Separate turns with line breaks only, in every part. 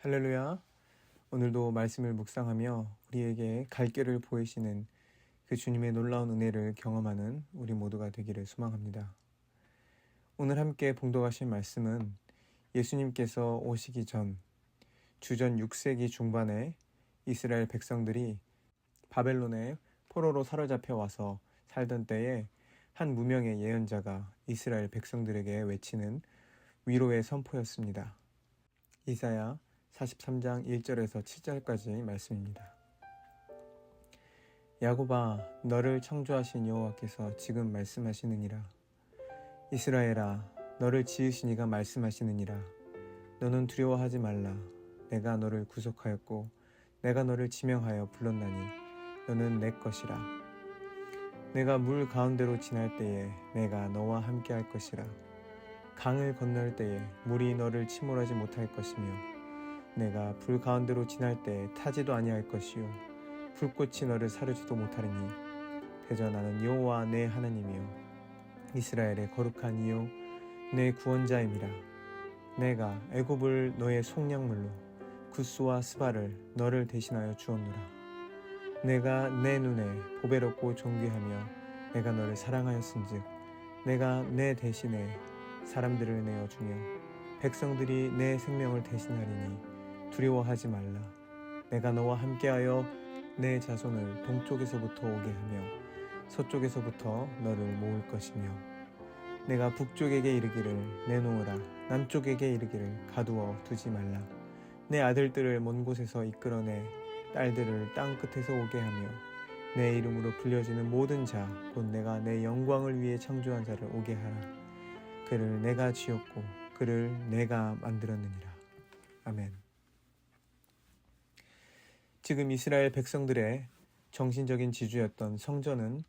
할렐루야. 오늘도 말씀을 묵상하며 우리에게 갈 길을 보이시는 그 주님의 놀라운 은혜를 경험하는 우리 모두가 되기를 소망합니다. 오늘 함께 봉독하신 말씀은 예수님께서 오시기 전 주전 6세기 중반에 이스라엘 백성들이 바벨론에 포로로 사로잡혀 와서 살던 때에 한 무명의 예언자가 이스라엘 백성들에게 외치는 위로의 선포였습니다. 이사야 43장 1절에서 7절까지 말씀입니다. 야곱아 너를 창조하신 여호와께서 지금 말씀하시느니라. 이스라엘아 너를 지으신 이가 말씀하시느니라. 너는 두려워하지 말라. 내가 너를 구속하였고 내가 너를 지명하여 불렀나니 너는 내 것이라. 내가 물 가운데로 지날 때에 내가 너와 함께 할 것이라. 강을 건널 때에 물이 너를 침몰하지 못할 것이며 내가 불 가운데로 지날 때 타지도 아니할 것이요. 불꽃이 너를 사르지도 못하리니 대저 나는 여호와 내 하나님이요. 이스라엘의 거룩한 이요 내 구원자임이라. 내가 애굽을 너의 속량물로 구스와 스바를 너를 대신하여 주었노라. 내가 내 눈에 보배롭고 존귀하며 내가 너를 사랑하였은즉 내가 내 대신에 사람들을 내어 주며 백성들이 내 생명을 대신하리니 두려워하지 말라. 내가 너와 함께하여 내 자손을 동쪽에서부터 오게 하며 서쪽에서부터 너를 모을 것이며 내가 북쪽에게 이르기를 내놓으라 남쪽에게 이르기를 가두어 두지 말라. 내 아들들을 먼 곳에서 이끌어내 딸들을 땅 끝에서 오게 하며 내 이름으로 불려지는 모든 자 곧 내가 내 영광을 위해 창조한 자를 오게 하라. 그를 내가 지었고 그를 내가 만들었느니라. 아멘 지금 이스라엘 백성들의 정신적인 지주였던 성전은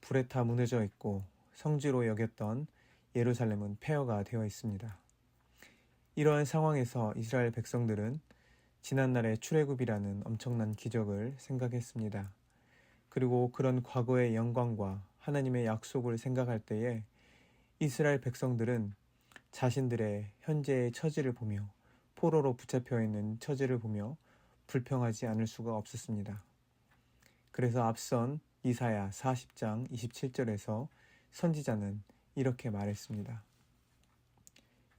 불에 타 무너져 있고 성지로 여겼던 예루살렘은 폐허가 되어 있습니다. 이러한 상황에서 이스라엘 백성들은 지난날의 출애굽이라는 엄청난 기적을 생각했습니다. 그리고 그런 과거의 영광과 하나님의 약속을 생각할 때에 이스라엘 백성들은 자신들의 현재의 처지를 보며 포로로 붙잡혀 있는 처지를 보며 불평하지 않을 수가 없었습니다. 그래서 앞선 이사야 40장 27절에서 선지자는 이렇게 말했습니다.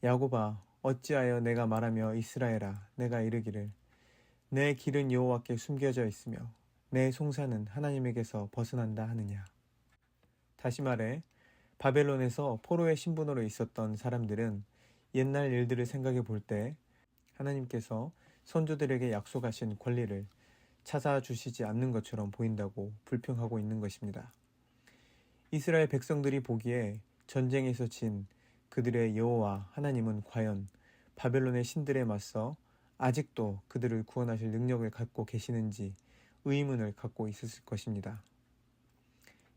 야곱아 어찌하여 내가 말하며 이스라엘아 내가 이르기를 내 길은 여호와께 숨겨져 있으며 내 송사는 하나님에게서 벗어난다 하느냐. 다시 말해 바벨론에서 포로의 신분으로 있었던 사람들은 옛날 일들을 생각해 볼 때 하나님께서 선조들에게 약속하신 권리를 찾아주시지 않는 것처럼 보인다고 불평하고 있는 것입니다. 이스라엘 백성들이 보기에 전쟁에서 진 그들의 여호와 하나님은 과연 바벨론의 신들에 맞서 아직도 그들을 구원하실 능력을 갖고 계시는지 의문을 갖고 있었을 것입니다.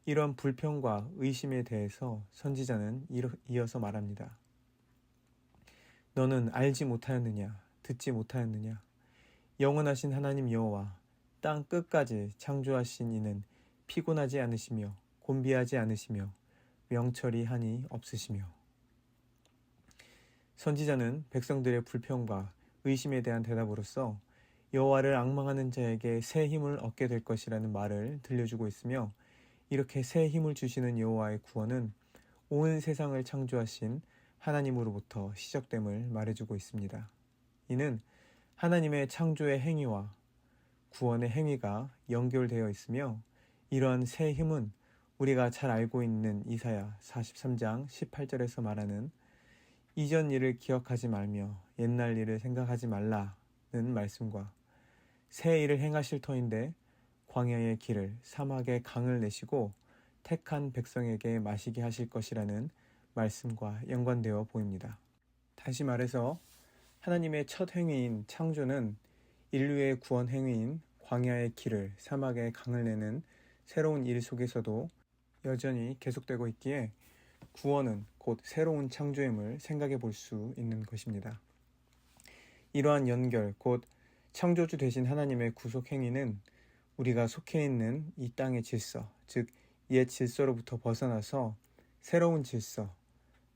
이런 불평과 의심에 대해서 선지자는 이어서 말합니다. 너는 알지 못하였느냐? 듣지 못하였느냐? 영원하신 하나님 여호와 땅 끝까지 창조하신 이는 피곤하지 않으시며 곤비하지 않으시며 명철이 한이 없으시며 선지자는 백성들의 불평과 의심에 대한 대답으로서 여호와를 악망하는 자에게 새 힘을 얻게 될 것이라는 말을 들려주고 있으며 이렇게 새 힘을 주시는 여호와의 구원은 온 세상을 창조하신 하나님으로부터 시작됨을 말해주고 있습니다. 이는 하나님의 창조의 행위와 구원의 행위가 연결되어 있으며 이러한 새 힘은 우리가 잘 알고 있는 이사야 43장 18절에서 말하는 이전 일을 기억하지 말며 옛날 일을 생각하지 말라는 말씀과 새 일을 행하실 터인데 광야의 길을 사막의 강을 내시고 택한 백성에게 마시게 하실 것이라는 말씀과 연관되어 보입니다. 다시 말해서 하나님의 첫 행위인 창조는 인류의 구원 행위인 광야의 길을 사막의 강을 내는 새로운 일 속에서도 여전히 계속되고 있기에 구원은 곧 새로운 창조임을 생각해 볼 수 있는 것입니다. 이러한 연결, 곧 창조주 되신 하나님의 구속 행위는 우리가 속해 있는 이 땅의 질서, 즉, 옛 질서로부터 벗어나서 새로운 질서,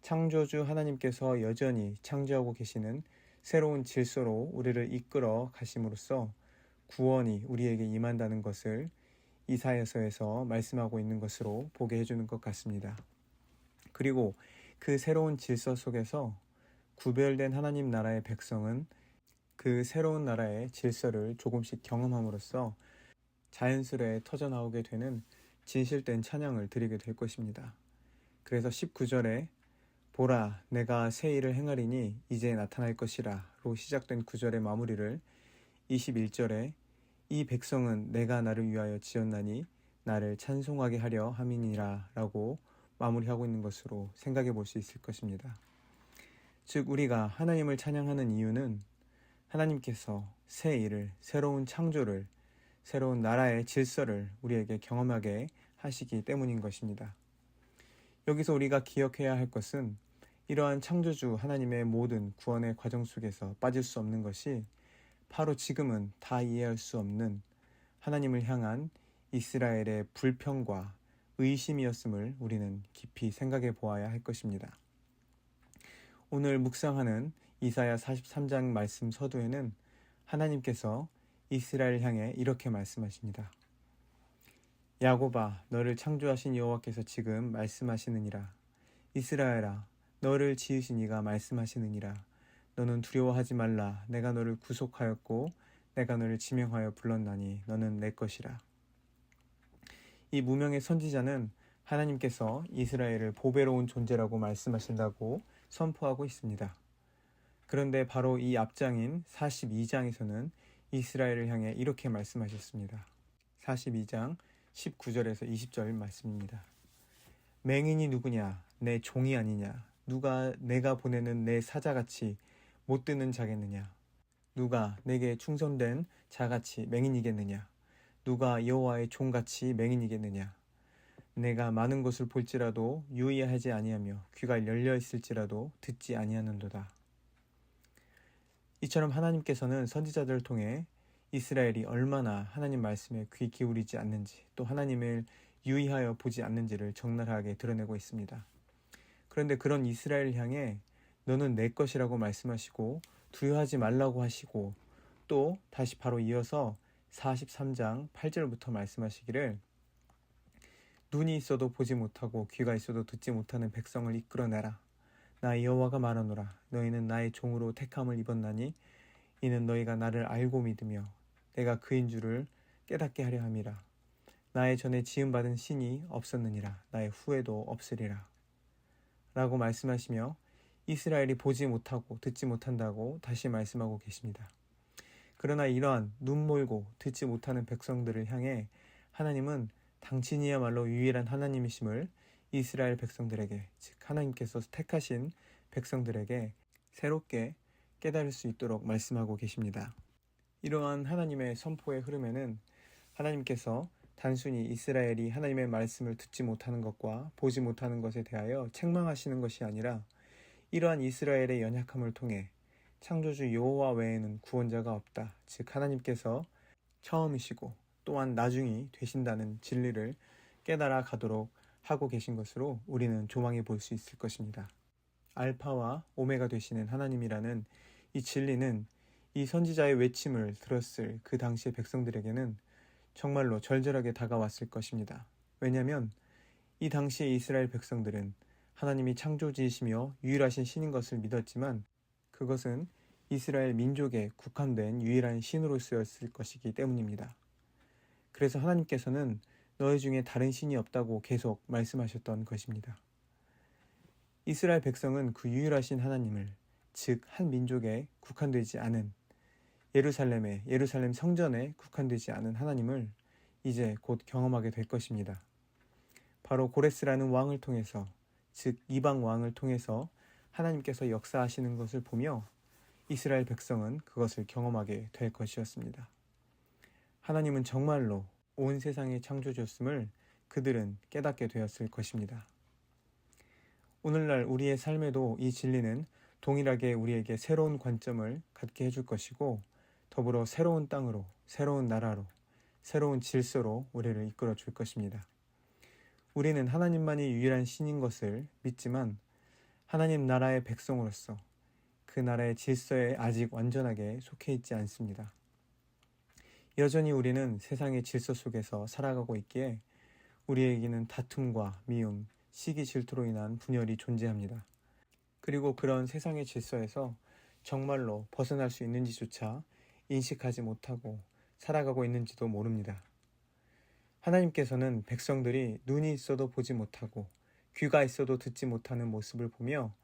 창조주 하나님께서 여전히 창조하고 계시는 새로운 질서로 우리를 이끌어 가심으로써 구원이 우리에게 임한다는 것을 이사야서에서 말씀하고 있는 것으로 보게 해주는 것 같습니다. 그리고 그 새로운 질서 속에서 구별된 하나님 나라의 백성은 그 새로운 나라의 질서를 조금씩 경험함으로써 자연스레 터져나오게 되는 진실된 찬양을 드리게 될 것입니다. 그래서 19절에 보라 내가 새 일을 행하리니 이제 나타날 것이라로 시작된 구절의 마무리를 21절에 이 백성은 내가 나를 위하여 지었나니 나를 찬송하게 하려 함이니라라고 마무리하고 있는 것으로 생각해 볼 수 있을 것입니다. 즉 우리가 하나님을 찬양하는 이유는 하나님께서 새 일을 새로운 창조를 새로운 나라의 질서를 우리에게 경험하게 하시기 때문인 것입니다. 여기서 우리가 기억해야 할 것은 이러한 창조주 하나님의 모든 구원의 과정 속에서 빠질 수 없는 것이 바로 지금은 다 이해할 수 없는 하나님을 향한 이스라엘의 불평과 의심이었음을 우리는 깊이 생각해 보아야 할 것입니다. 오늘 묵상하는 이사야 43장 말씀 서두에는 하나님께서 이스라엘 향해 이렇게 말씀하십니다. 야고바 너를 창조하신 여호와께서 지금 말씀하시느니라 이스라엘아 너를 지으신 이가 말씀하시느니라 너는 두려워하지 말라 내가 너를 구속하였고 내가 너를 지명하여 불렀나니 너는 내 것이라 이 무명의 선지자는 하나님께서 이스라엘을 보배로 운 존재라고 말씀하신다고 선포하고 있습니다. 그런데 바로 이 앞장인 42장에서는 이스라엘을 향해 이렇게 말씀하셨습니다. 42장 19절에서 20절 말씀입니다. 맹인이 누구냐? 내 종이 아니냐? 누가 내가 보내는 내 사자같이 못 듣는 자겠느냐? 누가 내게 충성된 자같이 맹인이겠느냐? 누가 여호와의 종같이 맹인이겠느냐? 내가 많은 것을 볼지라도 유의하지 아니하며 귀가 열려 있을지라도 듣지 아니하는도다. 이처럼 하나님께서는 선지자들을 통해 이스라엘이 얼마나 하나님 말씀에 귀 기울이지 않는지 또 하나님을 유의하여 보지 않는지를 적나라하게 드러내고 있습니다. 그런데 그런 이스라엘 향해 너는 내 것이라고 말씀하시고 두려워하지 말라고 하시고 또 다시 바로 이어서 43장 8절부터 말씀하시기를 눈이 있어도 보지 못하고 귀가 있어도 듣지 못하는 백성을 이끌어내라. 나 여호와가 말하노라. 너희는 나의 종으로 택함을 입었나니 이는 너희가 나를 알고 믿으며 내가 그인 줄을 깨닫게 하려 함이라. 나의 전에 지음받은 신이 없었느니라. 나의 후에도 없으리라. 라고 말씀하시며 이스라엘이 보지 못하고 듣지 못한다고 다시 말씀하고 계십니다. 그러나 이러한 눈 몰고 듣지 못하는 백성들을 향해 하나님은 당신이야말로 유일한 하나님이심을 이스라엘 백성들에게, 즉 하나님께서 택하신 백성들에게 새롭게 깨달을 수 있도록 말씀하고 계십니다. 이러한 하나님의 선포의 흐름에는 하나님께서 단순히 이스라엘이 하나님의 말씀을 듣지 못하는 것과 보지 못하는 것에 대하여 책망하시는 것이 아니라 이러한 이스라엘의 연약함을 통해 창조주 여호와 외에는 구원자가 없다. 즉 하나님께서 처음이시고 또한 나중이 되신다는 진리를 깨달아 가도록 하고 계신 것으로 우리는 조망해 볼 수 있을 것입니다. 알파와 오메가 되시는 하나님이라는 이 진리는 이 선지자의 외침을 들었을 그 당시의 백성들에게는 정말로 절절하게 다가왔을 것입니다. 왜냐하면 이 당시의 이스라엘 백성들은 하나님이 창조지이시며 유일하신 신인 것을 믿었지만 그것은 이스라엘 민족에 국한된 유일한 신으로 쓰였을 것이기 때문입니다. 그래서 하나님께서는 너희 중에 다른 신이 없다고 계속 말씀하셨던 것입니다. 이스라엘 백성은 그 유일하신 하나님을 즉 한 민족에 국한되지 않은 예루살렘에 예루살렘 성전에 국한되지 않은 하나님을 이제 곧 경험하게 될 것입니다. 바로 고레스라는 왕을 통해서 즉 이방 왕을 통해서 하나님께서 역사하시는 것을 보며 이스라엘 백성은 그것을 경험하게 될 것이었습니다. 하나님은 정말로 온 세상의 창조주였음을 그들은 깨닫게 되었을 것입니다. 오늘날 우리의 삶에도 이 진리는 동일하게 우리에게 새로운 관점을 갖게 해줄 것이고 더불어 새로운 땅으로, 새로운 나라로, 새로운 질서로 우리를 이끌어 줄 것입니다. 우리는 하나님만이 유일한 신인 것을 믿지만 하나님 나라의 백성으로서 그 나라의 질서에 아직 완전하게 속해 있지 않습니다. 여전히 우리는 세상의 질서 속에서 살아가고 있기에 우리에게는 다툼과 미움, 시기 질투로 인한 분열이 존재합니다. 그리고 그런 세상의 질서에서 정말로 벗어날 수 있는지조차 인식하지 못하고 살아가고 있는지도 모릅니다. 하나님께서는 백성들이 눈이 있어도 보지 못하고 귀가 있어도 듣지 못하는 모습을 보며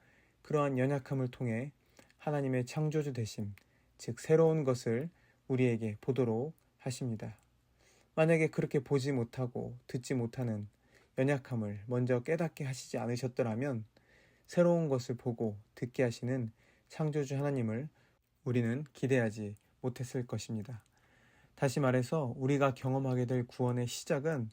그러한 연약함을 통해 하나님의 창조주 되심, 즉 새로운 것을 우리에게 보도록 하십니다. 만약에 그렇게 보지 못하고 듣지 못하는 연약함을 먼저 깨닫게 하시지 않으셨더라면 새로운 것을 보고 듣게 하시는 창조주 하나님을 우리는 기대하지 못했을 것입니다. 다시 말해서 우리가 경험하게 될 구원의 시작은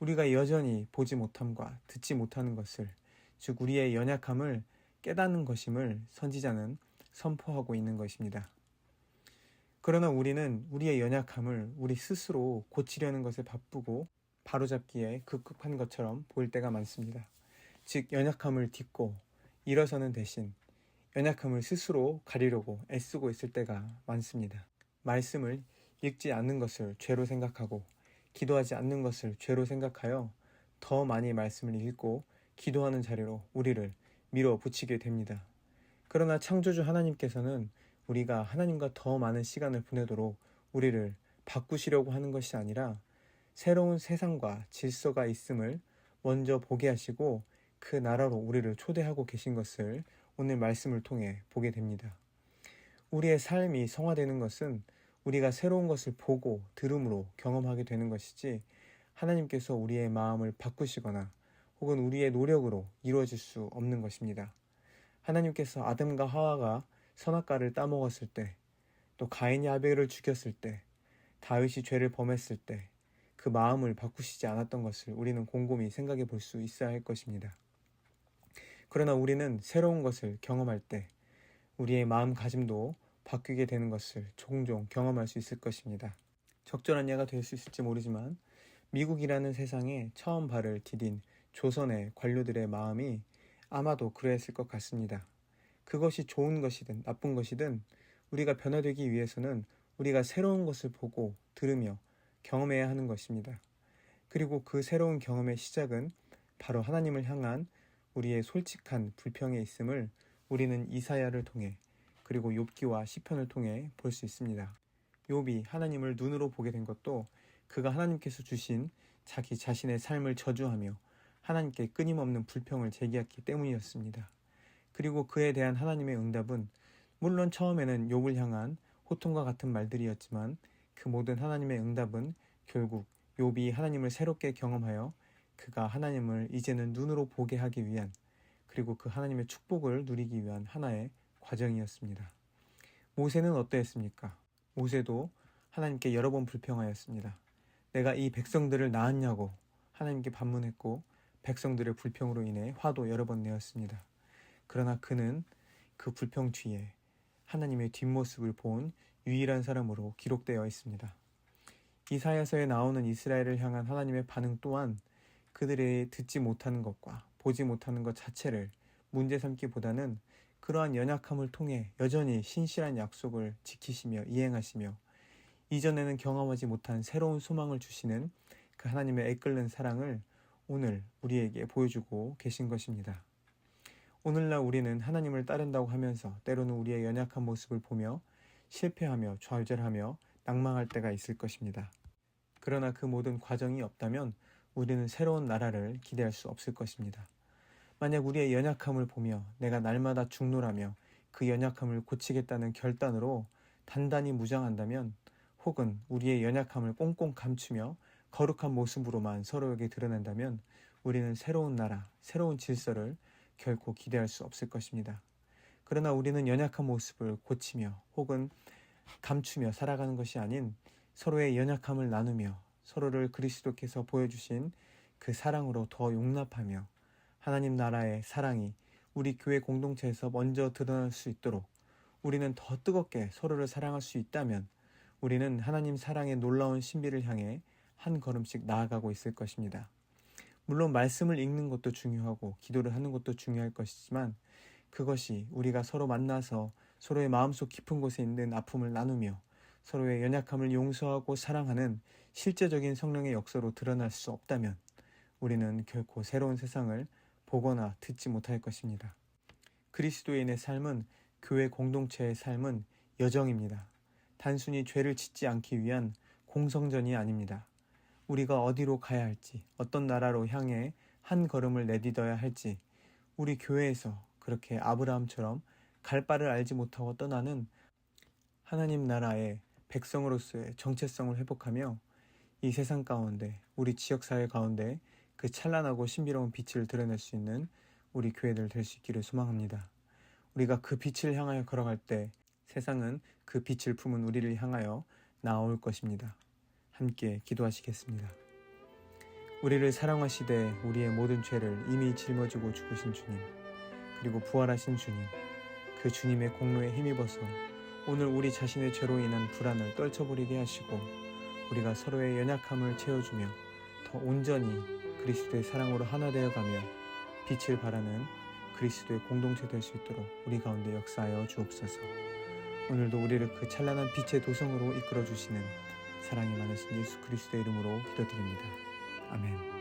우리가 여전히 보지 못함과 듣지 못하는 것을, 즉 우리의 연약함을 깨닫는 것임을 선지자는 선포하고 있는 것입니다. 그러나 우리는 우리의 연약함을 우리 스스로 고치려는 것에 바쁘고 바로잡기에 급급한 것처럼 보일 때가 많습니다. 즉, 연약함을 딛고 일어서는 대신 연약함을 스스로 가리려고 애쓰고 있을 때가 많습니다. 말씀을 읽지 않는 것을 죄로 생각하고 기도하지 않는 것을 죄로 생각하여 더 많이 말씀을 읽고 기도하는 자리로 우리를 밀어붙이게 됩니다. 그러나 창조주 하나님께서는 우리가 하나님과 더 많은 시간을 보내도록 우리를 바꾸시려고 하는 것이 아니라 새로운 세상과 질서가 있음을 먼저 보게 하시고 그 나라로 우리를 초대하고 계신 것을 오늘 말씀을 통해 보게 됩니다. 우리의 삶이 성화되는 것은 우리가 새로운 것을 보고 들음으로 경험하게 되는 것이지 하나님께서 우리의 마음을 바꾸시거나 혹은 우리의 노력으로 이루어질 수 없는 것입니다. 하나님께서 아담과 하와가 선악과를 따먹었을 때, 또 가인이 아벨을 죽였을 때, 다윗이 죄를 범했을 때, 그 마음을 바꾸시지 않았던 것을 우리는 곰곰이 생각해 볼 수 있어야 할 것입니다. 그러나 우리는 새로운 것을 경험할 때, 우리의 마음가짐도 바뀌게 되는 것을 종종 경험할 수 있을 것입니다. 적절한 예가 될 수 있을지 모르지만 미국이라는 세상에 처음 발을 디딘 조선의 관료들의 마음이 아마도 그러했을 것 같습니다. 그것이 좋은 것이든 나쁜 것이든 우리가 변화되기 위해서는 우리가 새로운 것을 보고 들으며 경험해야 하는 것입니다. 그리고 그 새로운 경험의 시작은 바로 하나님을 향한 우리의 솔직한 불평에 있음을 우리는 이사야를 통해 그리고 욥기와 시편을 통해 볼 수 있습니다. 욥이 하나님을 눈으로 보게 된 것도 그가 하나님께서 주신 자기 자신의 삶을 저주하며 하나님께 끊임없는 불평을 제기했기 때문이었습니다. 그리고 그에 대한 하나님의 응답은 물론 처음에는 욥을 향한 호통과 같은 말들이었지만 그 모든 하나님의 응답은 결국 욥이 하나님을 새롭게 경험하여 그가 하나님을 이제는 눈으로 보게 하기 위한 그리고 그 하나님의 축복을 누리기 위한 하나의 과정이었습니다. 모세는 어떠했습니까? 모세도 하나님께 여러 번 불평하였습니다. 내가 이 백성들을 낳았냐고 하나님께 반문했고 백성들의 불평으로 인해 화도 여러 번 내었습니다. 그러나 그는 그 불평 뒤에 하나님의 뒷모습을 본 유일한 사람으로 기록되어 있습니다. 이사야서에 나오는 이스라엘을 향한 하나님의 반응 또한 그들의 듣지 못하는 것과 보지 못하는 것 자체를 문제 삼기보다는 그러한 연약함을 통해 여전히 신실한 약속을 지키시며 이행하시며 이전에는 경험하지 못한 새로운 소망을 주시는 그 하나님의 애끓는 사랑을 오늘 우리에게 보여주고 계신 것입니다. 오늘날 우리는 하나님을 따른다고 하면서 때로는 우리의 연약한 모습을 보며 실패하며 좌절하며 낭망할 때가 있을 것입니다. 그러나 그 모든 과정이 없다면 우리는 새로운 나라를 기대할 수 없을 것입니다. 만약 우리의 연약함을 보며 내가 날마다 죽노라며 그 연약함을 고치겠다는 결단으로 단단히 무장한다면 혹은 우리의 연약함을 꽁꽁 감추며 거룩한 모습으로만 서로에게 드러낸다면 우리는 새로운 나라, 새로운 질서를 결코 기대할 수 없을 것입니다. 그러나 우리는 연약한 모습을 고치며 혹은 감추며 살아가는 것이 아닌 서로의 연약함을 나누며 서로를 그리스도께서 보여주신 그 사랑으로 더 용납하며 하나님 나라의 사랑이 우리 교회 공동체에서 먼저 드러날 수 있도록 우리는 더 뜨겁게 서로를 사랑할 수 있다면 우리는 하나님 사랑의 놀라운 신비를 향해 한 걸음씩 나아가고 있을 것입니다. 물론 말씀을 읽는 것도 중요하고 기도를 하는 것도 중요할 것이지만 그것이 우리가 서로 만나서 서로의 마음속 깊은 곳에 있는 아픔을 나누며 서로의 연약함을 용서하고 사랑하는 실제적인 성령의 역사로 드러날 수 없다면 우리는 결코 새로운 세상을 보거나 듣지 못할 것입니다. 그리스도인의 삶은 교회 공동체의 삶은 여정입니다. 단순히 죄를 짓지 않기 위한 공성전이 아닙니다. 우리가 어디로 가야 할지, 어떤 나라로 향해 한 걸음을 내딛어야 할지, 우리 교회에서 그렇게 아브라함처럼 갈 바를 알지 못하고 떠나는 하나님 나라의 백성으로서의 정체성을 회복하며 이 세상 가운데, 우리 지역사회 가운데 그 찬란하고 신비로운 빛을 드러낼 수 있는 우리 교회들 될 수 있기를 소망합니다. 우리가 그 빛을 향하여 걸어갈 때 세상은 그 빛을 품은 우리를 향하여 나올 것입니다. 함께 기도하시겠습니다. 우리를 사랑하시되 우리의 모든 죄를 이미 짊어지고 죽으신 주님, 그리고 부활하신 주님, 그 주님의 공로에 힘입어서 오늘 우리 자신의 죄로 인한 불안을 떨쳐버리게 하시고 우리가 서로의 연약함을 채워주며 더 온전히 그리스도의 사랑으로 하나 되어가며 빛을 발하는 그리스도의 공동체 될 수 있도록 우리 가운데 역사하여 주옵소서. 오늘도 우리를 그 찬란한 빛의 도성으로 이끌어 주시는 사랑이 많으신 예수 그리스도의 이름으로 기도드립니다. 아멘.